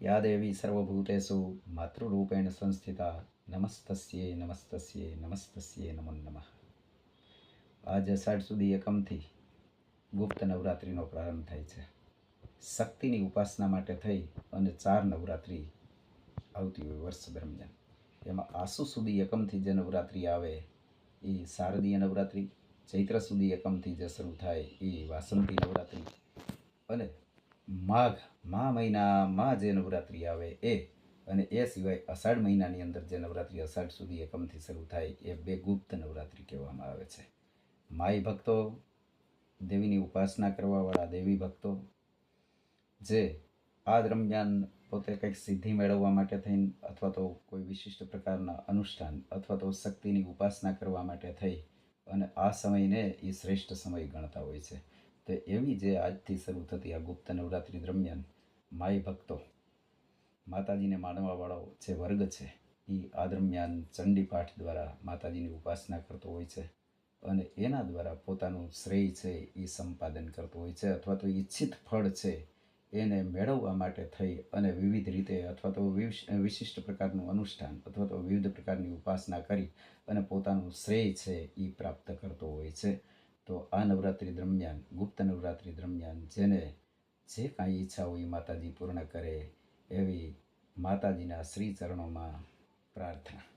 યા દેવી સર્વભૂતેષુ માતૃરૂપેણ સંસ્થિતા નમસ્તસ્યે નમસ્તસ્યે નમસ્તસ્યે નમો નમઃ આજ અષાઢ સુધી એકમથી ગુપ્ત નવરાત્રિનો પ્રારંભ થાય છે શક્તિની ઉપાસના માટે થઈ અને ચાર નવરાત્રિ આવતી હોય વર્ષ દરમિયાન એમાં આસુ સુધી એકમથી જે નવરાત્રિ આવે એ શારદીય નવરાત્રિ ચૈત્ર સુધી એકમથી જે શરૂ થાય એ વાસંતી નવરાત્રિ અને માઘ, મા મહિનામાં જે નવરાત્રિ આવે એ અને એ સિવાય અષાઢ મહિનાની અંદર જે નવરાત્રિ અષાઢ સુધી એકમથી શરૂ થાય એ બે ગુપ્ત નવરાત્રિ કહેવામાં આવે છે. માઈ ભક્તો દેવીની ઉપાસના કરવાવાળા દેવી ભક્તો જે આ દરમિયાન પોતે કંઈક સિદ્ધિ મેળવવા માટે થઈને અથવા તો કોઈ વિશિષ્ટ પ્રકારના અનુષ્ઠાન અથવા તો શક્તિની ઉપાસના કરવા માટે થઈ અને આ સમયને એ શ્રેષ્ઠ સમય ગણતા હોય છે. તો એવી જે આજથી શરૂ થતી આ ગુપ્ત નવરાત્રિ દરમિયાન માય ભક્તો, માતાજીને માનવાવાળો જે વર્ગ છે એ આ દરમિયાન ચંડી પાઠ દ્વારા માતાજીની ઉપાસના કરતો હોય છે અને એના દ્વારા પોતાનું શ્રેય છે એ સંપાદન કરતો હોય છે અથવા તો ઈચ્છિત ફળ છે એને મેળવવા માટે થઈ અને વિવિધ રીતે અથવા તો વિશ- વિશિષ્ટ પ્રકારનું અનુષ્ઠાન અથવા તો વિવિધ પ્રકારની ઉપાસના કરી અને પોતાનું શ્રેય છે એ પ્રાપ્ત કરતો હોય છે. તો આ નવરાત્રિ દરમિયાન, ગુપ્ત નવરાત્રિ દરમિયાન જેને જે કાંઈ ઈચ્છા હોય માતાજી પૂર્ણ કરે એવી માતાજીના શ્રી ચરણોમાં પ્રાર્થના.